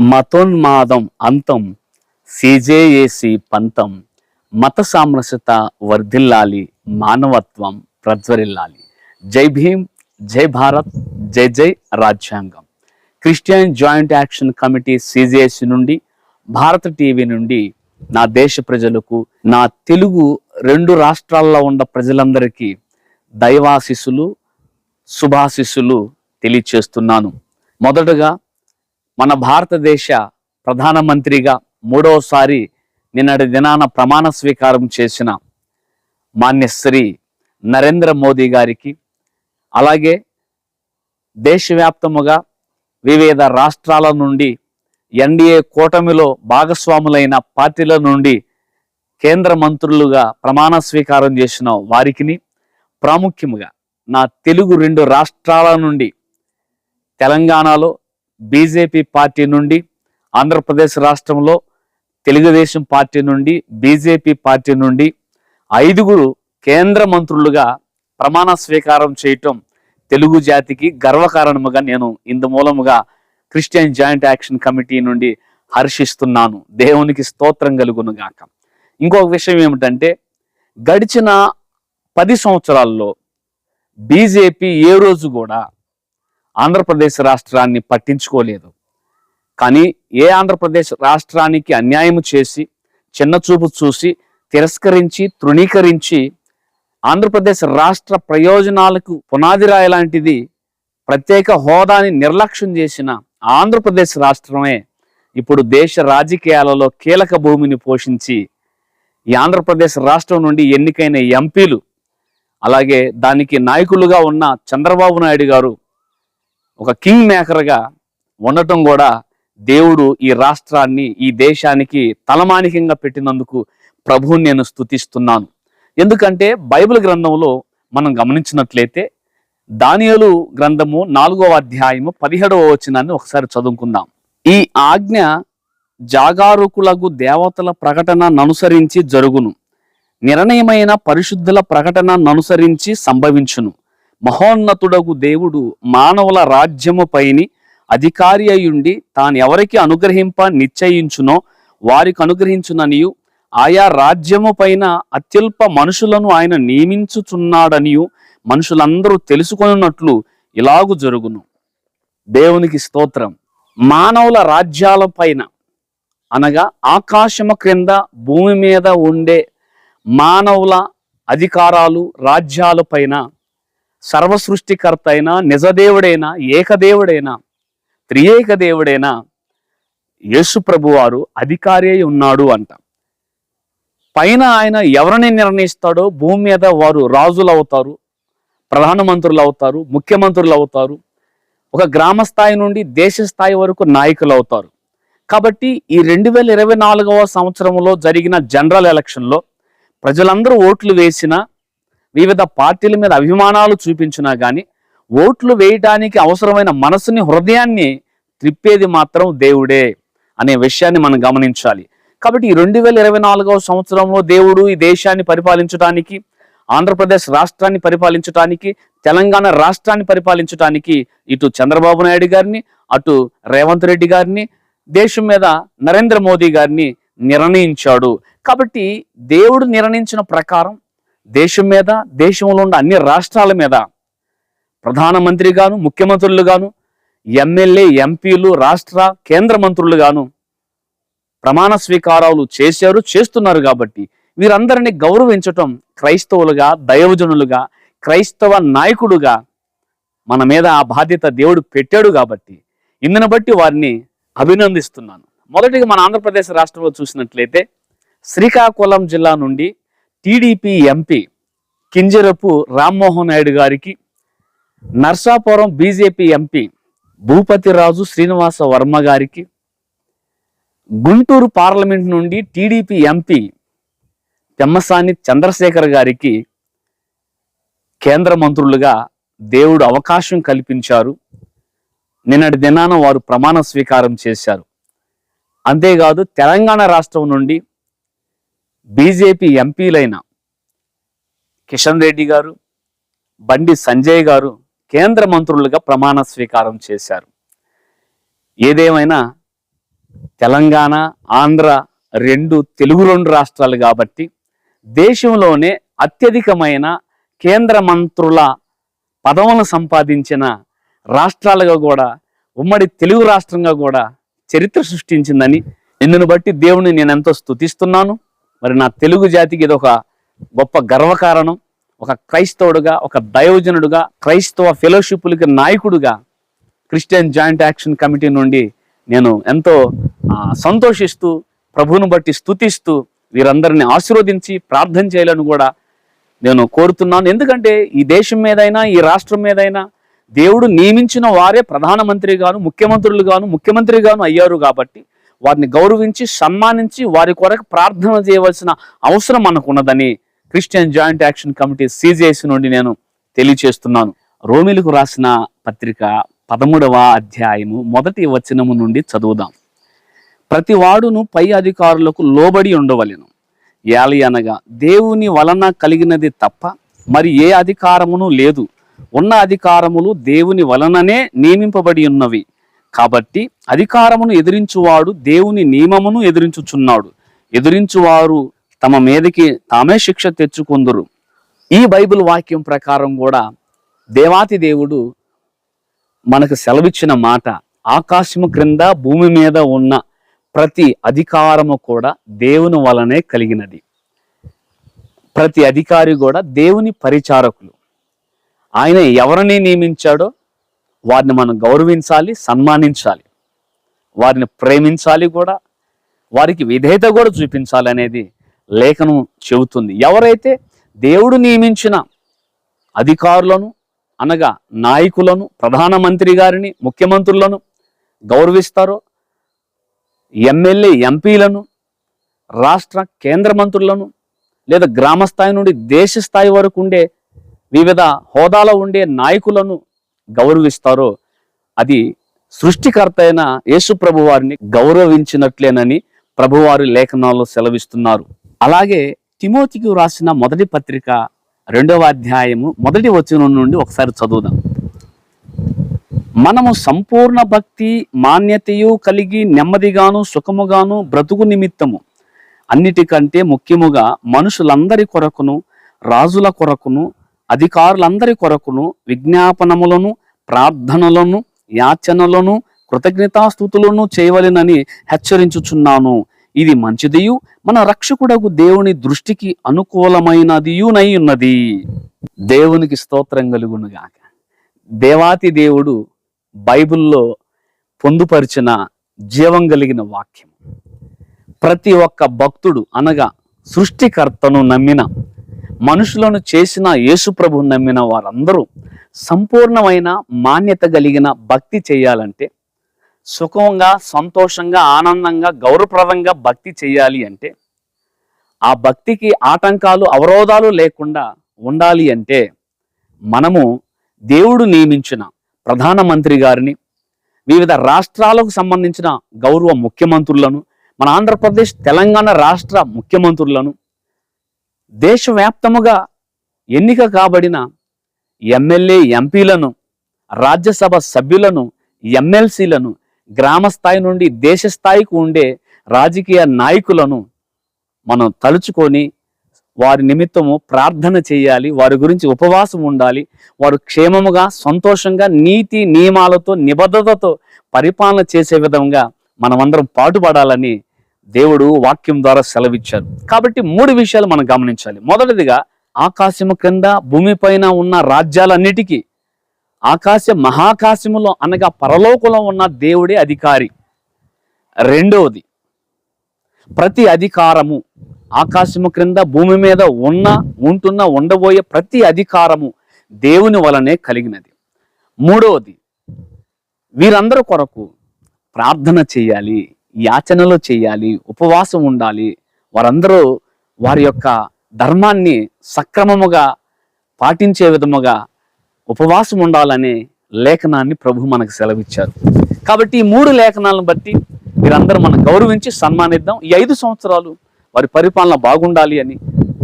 మతోన్మాదం అంతం సిజేఏసి పంతం మత సామరస్యత వర్ధిల్లాలి మానవత్వం ప్రజ్వరిల్లాలి. జై భీమ్ జై భారత్ జై జై రాజ్యాంగం. Christian joint action committee CJC నుండి భారత టీవీ నుండి నా దేశ ప్రజలకు నా తెలుగు రెండు రాష్ట్రాల్లో ఉన్న ప్రజలందరికీ దైవాశిస్సులు శుభాశిస్సులు తెలియచేస్తున్నాను. మొదటగా మన భారతదేశ ప్రధానమంత్రిగా మూడవసారి నిన్నటి దినాన ప్రమాణ స్వీకారం చేసిన మాన్యశ్రీ నరేంద్ర మోదీ గారికి అలాగే దేశవ్యాప్తముగా వివిధ రాష్ట్రాల నుండి ఎన్డీఏ కూటమిలో భాగస్వాములైన పార్టీల నుండి కేంద్ర మంత్రులుగా ప్రమాణ స్వీకారం చేసిన వారికిని ప్రాముఖ్యముగా నా తెలుగు రెండు రాష్ట్రాల నుండి తెలంగాణలో బీజేపీ పార్టీ నుండి ఆంధ్రప్రదేశ్ రాష్ట్రంలో తెలుగుదేశం పార్టీ నుండి బీజేపీ పార్టీ నుండి ఐదుగురు కేంద్ర మంత్రులుగా ప్రమాణ స్వీకారం చేయటం తెలుగు జాతికి గర్వకారణముగా నేను ఇందు మూలముగా క్రిస్టియన్ జాయింట్ యాక్షన్ కమిటీ నుండి హర్షిస్తున్నాను. దేవునికి స్తోత్రం కలుగును గాక ఇంకొక విషయం ఏమిటంటే గడిచిన పది సంవత్సరాల్లో బీజేపీ ఏ రోజు కూడా ఆంధ్రప్రదేశ్ రాష్ట్రాన్ని పట్టించుకోలేదు. కానీ ఏ ఆంధ్రప్రదేశ్ రాష్ట్రానికి అన్యాయం చేసి చిన్నచూపు చూసి తిరస్కరించి తృణీకరించి ఆంధ్రప్రదేశ్ రాష్ట్ర ప్రయోజనాలకు పునాది రాయి లాంటిది ప్రత్యేక హోదాని నిర్లక్ష్యం చేసిన ఆంధ్రప్రదేశ్ రాష్ట్రమే ఇప్పుడు దేశ రాజకీయాలలో కీలక భూమిని పోషించి ఈ ఆంధ్రప్రదేశ్ రాష్ట్రం నుండి ఎన్నికైన ఎంపీలు అలాగే దానికి నాయకులుగా ఉన్న చంద్రబాబు నాయుడు గారు ఒక కింగ్ మేకర్గా ఉండటం కూడా దేవుడు ఈ రాష్ట్రాన్ని ఈ దేశానికి తలమానికంగా పెట్టినందుకు ప్రభువుని నేను స్తుతిస్తున్నాను. ఎందుకంటే బైబిల్ గ్రంథంలో మనం గమనించినట్లయితే దానియలు గ్రంథము నాలుగవ అధ్యాయము పదిహేడవ వచనాన్ని ఒకసారి చదువుకుందాం. ఈ ఆజ్ఞ జాగారుకులకు దేవతల ప్రకటన ననుసరించి జరుగును. నిర్ణయమైన పరిశుద్ధుల ప్రకటన అనుసరించి సంభవించును. మహోన్నతుడగు దేవుడు మానవుల రాజ్యము పైని అధికారి అయ్యుండి తాను ఎవరికి అనుగ్రహింప నిశ్చయించునో వారికి అనుగ్రహించుననియు ఆయా రాజ్యము పైన అత్యల్ప మనుషులను ఆయన నియమించుచున్నాడనియు మనుషులందరూ తెలుసుకున్నట్లు ఇలాగు జరుగును. దేవునికి స్తోత్రం. మానవుల రాజ్యాల పైన అనగా ఆకాశము క్రింద భూమి మీద ఉండే మానవుల అధికారాలు రాజ్యాల పైన సర్వసృష్టికర్త అయినా నిజదేవుడైనా ఏకదేవుడైనా త్రియేక దేవుడైనా యేసు ప్రభువారు అధికారి అయి ఉన్నాడు అంట. పైన ఆయన ఎవరిని నిర్ణయిస్తాడో భూమి మీద వారు రాజులు అవుతారు ప్రధానమంత్రులు అవుతారు ముఖ్యమంత్రులు అవుతారు ఒక గ్రామ స్థాయి నుండి దేశ స్థాయి వరకు నాయకులు అవుతారు కాబట్టి ఈ రెండు వేల ఇరవై నాలుగవ సంవత్సరంలో జరిగిన జనరల్ ఎలక్షన్లో ప్రజలందరూ ఓట్లు వేసినా వివిధ పార్టీల మీద అభిమానాలు చూపించినా కానీ ఓట్లు వేయటానికి అవసరమైన మనసుని హృదయాన్ని త్రిప్పేది మాత్రం దేవుడే అనే విషయాన్ని మనం గమనించాలి. కాబట్టి ఈ రెండు వేల ఇరవై నాలుగవ సంవత్సరంలో దేవుడు ఈ దేశాన్ని పరిపాలించడానికి ఆంధ్రప్రదేశ్ రాష్ట్రాన్ని పరిపాలించడానికి తెలంగాణ రాష్ట్రాన్ని పరిపాలించడానికి ఇటు చంద్రబాబు నాయుడు గారిని అటు రేవంత్ రెడ్డి గారిని దేశం మీద నరేంద్ర మోదీ గారిని నిర్ణయించాడు. కాబట్టి దేవుడు నిర్ణయించిన ప్రకారం దేశం మీద దేశంలో ఉన్న అన్ని రాష్ట్రాల మీద ప్రధానమంత్రి గాను ముఖ్యమంత్రులు గాను ఎమ్మెల్యే ఎంపీలు రాష్ట్ర కేంద్ర మంత్రులు గాను ప్రమాణ స్వీకారాలు చేశారు చేస్తున్నారు కాబట్టి వీరందరిని గౌరవించటం క్రైస్తవులుగా దైవజనులుగా క్రైస్తవ నాయకుడుగా మన మీద ఆ బాధ్యత దేవుడు పెట్టాడు కాబట్టి ఇందును బట్టి వారిని అభినందిస్తున్నాను. మొదటిగా మన ఆంధ్రప్రదేశ్ రాష్ట్రంలో చూసినట్లయితే శ్రీకాకుళం జిల్లా నుండి టీడీపీ ఎంపీ కింజరపు రామ్మోహన్ నాయుడు గారికి నర్సాపురం బీజేపీ ఎంపీ భూపతిరాజు శ్రీనివాస వర్మ గారికి గుంటూరు పార్లమెంట్ నుండి టీడీపీ ఎంపీ పెమ్మసాని చంద్రశేఖర్ గారికి కేంద్ర మంత్రులుగా దేవుడు అవకాశం కల్పించారు. నిన్నటి దినాన వారు ప్రమాణ స్వీకారం చేశారు. అంతేకాదు తెలంగాణ రాష్ట్రం నుండి బీజేపీ ఎంపీలైన కిషన్ రెడ్డి గారు బండి సంజయ్ గారు కేంద్ర మంత్రులుగా ప్రమాణ స్వీకారం చేశారు. ఏదేమైనా తెలంగాణ ఆంధ్ర రెండు తెలుగు రెండు రాష్ట్రాలు కాబట్టి దేశంలోనే అత్యధికమైన కేంద్ర మంత్రుల పదవులను సంపాదించిన రాష్ట్రాలుగా కూడా ఉమ్మడి తెలుగు రాష్ట్రంగా కూడా చరిత్ర సృష్టించిందని. ఇందును బట్టి దేవుని నేను ఎంతో స్తుతిస్తున్నాను. మరి నా తెలుగు జాతికి ఇది ఒక గొప్ప గర్వకారణం. ఒక క్రైస్తవుడుగా ఒక దైవజనుడుగా క్రైస్తవ ఫెలోషిప్లకి నాయకుడుగా క్రిస్టియన్ జాయింట్ యాక్షన్ కమిటీ నుండి నేను ఎంతో సంతోషిస్తూ ప్రభువును బట్టి స్తుతిస్తూ వీరందరిని ఆశీర్వదించి ప్రార్థన చేయాలని కూడా నేను కోరుతున్నాను. ఎందుకంటే ఈ దేశం మీదైనా ఈ రాష్ట్రం మీదైనా దేవుడు నియమించిన వారే ప్రధానమంత్రి గాను ముఖ్యమంత్రులు గాను ముఖ్యమంత్రి గాను అయ్యారు కాబట్టి వారిని గౌరవించి సన్మానించి వారి కొరకు ప్రార్థన చేయవలసిన అవసరం మనకు ఉన్నదని Christian joint action committee CGIC నుండి నేను తెలియచేస్తున్నాను. రోమిలకు రాసిన పత్రిక పదమూడవ అధ్యాయము మొదటి వచనము నుండి చదువుదాం. ప్రతి వాడును పై అధికారులకు లోబడి ఉండవలెను. ఏలి అనగా దేవుని వలన కలిగినది తప్ప మరి ఏ అధికారమును లేదు. ఉన్న అధికారములు దేవుని వలననే నియమింపబడి ఉన్నవి. కాబట్టి అధికారమును ఎదిరించువాడు దేవుని నియమమును ఎదిరించుచున్నాడు. ఎదిరించువారు తమ మీదకి తామే శిక్ష తెచ్చుకుందురు. ఈ బైబిల్ వాక్యం ప్రకారం కూడా దేవాతి దేవుడు మనకు సెలవిచ్చిన మాట ఆకాశము క్రింద భూమి మీద ఉన్న ప్రతి అధికారము కూడా దేవుని వలనే కలిగినది. ప్రతి అధికారి కూడా దేవుని పరిచారకులు. ఆయన ఎవరిని నియమించాడో వారిని మనం గౌరవించాలి సన్మానించాలి. వారిని ప్రేమించాలి కూడా వారికి విధేయత కూడా చూపించాలి అనేది లేఖనం చెబుతుంది. ఎవరైతే దేవుడు నియమించిన అధికారులను అనగా నాయకులను ప్రధానమంత్రి గారిని ముఖ్యమంత్రులను గౌరవిస్తారో ఎమ్మెల్యే ఎంపీలను రాష్ట్ర కేంద్ర మంత్రులను లేదా గ్రామ స్థాయి నుండి దేశ స్థాయి వరకు ఉండే వివిధ హోదాలో ఉండే నాయకులను గౌరవిస్తారో అది సృష్టికర్త అయిన యేసు ప్రభు వారిని గౌరవించినట్లేనని ప్రభువారి లేఖనాల్లో సెలవిస్తున్నారు. అలాగే తిమోతికి రాసిన మొదటి పత్రిక రెండవ అధ్యాయము మొదటి వచనం నుండి ఒకసారి చదువుదాం. మనము సంపూర్ణ భక్తి మాన్యతయు కలిగి నెమ్మదిగాను సుఖముగాను బ్రతుకు నిమిత్తము. అన్నిటికంటే ముఖ్యముగా మనుషులందరి కొరకును రాజుల కొరకును అధికారులందరి కొరకును విజ్ఞాపనములను ప్రార్థనలను యాచనలను కృతజ్ఞతాస్థుతులను చేయవలెనని హెచ్చరించుచున్నాను. ఇది మంచిదియు మన రక్షకుడకు దేవుని దృష్టికి అనుకూలమైనదియునై ఉన్నది దేవునికి స్తోత్రం కలుగునుగాక. దేవాతి దేవుడు బైబిల్లో పొందుపరిచిన జీవం కలిగిన వాక్యం. ప్రతి ఒక్క భక్తుడు అనగా సృష్టికర్తను నమ్మిన మనుషులను చేసిన యేసుప్రభు నమ్మిన వారందరూ సంపూర్ణమైన మాన్యత కలిగిన భక్తి చేయాలంటే సుఖంగా సంతోషంగా ఆనందంగా గౌరవప్రదంగా భక్తి చేయాలి అంటే ఆ భక్తికి ఆటంకాలు అవరోధాలు లేకుండా ఉండాలి అంటే మనము దేవుడు నియమించిన ప్రధానమంత్రి గారిని వివిధ రాష్ట్రాలకు సంబంధించిన గౌరవ ముఖ్యమంత్రులను మన ఆంధ్రప్రదేశ్ తెలంగాణ రాష్ట్ర ముఖ్యమంత్రులను దేశవ్యాప్తముగా ఎన్నిక కాబడిన ఎమ్మెల్యే ఎంపీలను రాజ్యసభ సభ్యులను ఎమ్మెల్సీలను గ్రామ స్థాయి నుండి దేశ స్థాయికి ఉండే రాజకీయ నాయకులను మనం తలుచుకొని వారి నిమిత్తము ప్రార్థన చేయాలి వారి గురించి ఉపవాసం ఉండాలి వారు క్షేమముగా సంతోషంగా నీతి నియమాలతో నిబద్ధతతో పరిపాలన చేసే విధంగా మనమందరం పాటుపడాలని దేవుడు వాక్యం ద్వారా సెలవిచ్చారు. కాబట్టి మూడు విషయాలు మనం గమనించాలి. మొదటిదిగా ఆకాశము క్రింద భూమిపైన ఉన్న రాజ్యాలన్నిటికీ ఆకాశ మహాకాశములో అనగా పరలోకంలో ఉన్న దేవుడే అధికారి. రెండవది ప్రతి అధికారము ఆకాశము క్రింద భూమి మీద ఉన్న ఉంటున్న ఉండబోయే ప్రతి అధికారము దేవుని వలనే కలిగినది. మూడవది వీరందరి కొరకు ప్రార్థన చేయాలి. యాచనలు చేయాలి ఉపవాసం ఉండాలి. వారందరూ వారి యొక్క ధర్మాన్ని సక్రమముగా పాటించే విధముగా ఉపవాసం ఉండాలనే లేఖనాన్ని ప్రభు మనకు సెలవిచ్చారు. కాబట్టి ఈ మూడు లేఖనాలను బట్టి మీరందరూ మనం గౌరవించి సన్మానిద్దాం. ఈ ఐదు సంవత్సరాలు వారి పరిపాలన బాగుండాలి అని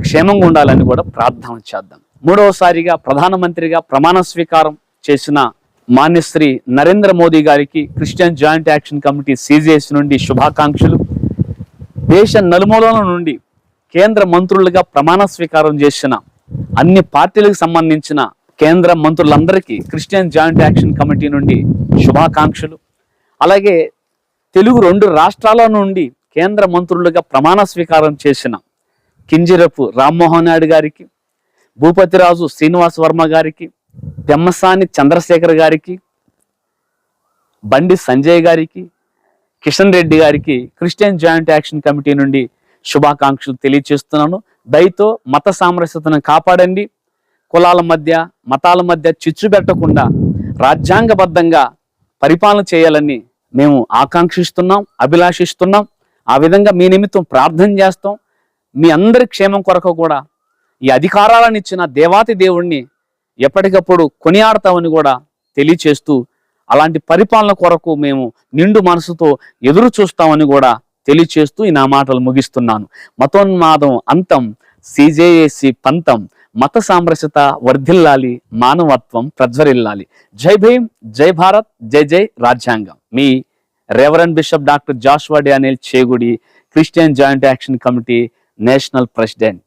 క్షేమంగా ఉండాలని కూడా ప్రార్థన చేద్దాం. మూడవసారిగా ప్రధానమంత్రిగా ప్రమాణ స్వీకారం చేసిన మాన్యశ్రీ నరేంద్ర మోదీ గారికి Christian joint action committee CGS నుండి శుభాకాంక్షలు. దేశ నలుమూలల నుండి కేంద్ర మంత్రులుగా ప్రమాణ స్వీకారం చేసిన అన్ని పార్టీలకు సంబంధించిన కేంద్ర మంత్రులందరికీ క్రిస్టియన్ జాయింట్ యాక్షన్ కమిటీ నుండి శుభాకాంక్షలు. అలాగే తెలుగు రెండు రాష్ట్రాల నుండి కేంద్ర మంత్రులుగా ప్రమాణ స్వీకారం చేసిన కింజిరపు రామ్మోహన్ నాయుడు గారికి భూపతిరాజు శ్రీనివాస్ వర్మ గారికి పెమ్మసాని చంద్రశేఖర్ గారికి బండి సంజయ్ గారికి కిషన్ రెడ్డి గారికి క్రిస్టియన్ జాయింట్ యాక్షన్ కమిటీ నుండి శుభాకాంక్షలు తెలియచేస్తున్నాను దయతో మత సామరస్యతను కాపాడండి. కులాల మధ్య మతాల మధ్య చిచ్చు పెట్టకుండా రాజ్యాంగబద్ధంగా పరిపాలన చేయాలని మేము ఆకాంక్షిస్తున్నాం అభిలాషిస్తున్నాం. ఆ విధంగా మీ నిమిత్తం ప్రార్థన చేస్తాం. మీ అందరి క్షేమం కొరకు కూడా ఈ అధికారాలను ఇచ్చిన దేవాతి దేవుణ్ణి ఎప్పటికప్పుడు కొనియాడతామని కూడా తెలియచేస్తూ అలాంటి పరిపాలన కొరకు మేము నిండు మనసుతో ఎదురు చూస్తామని కూడా తెలియచేస్తూ ఈ నా మాటలు ముగిస్తున్నాను. మతోన్మాదం అంతం సిజేఏసి పంతం మత సామరస్యత వర్ధిల్లాలి మానవత్వం ప్రజ్వరిల్లాలి. జై భీమ్ జై భారత్ జై జై రాజ్యాంగం. మీ reverend bishop doctor Joshua Anil Chegudi Christian joint action committee national president.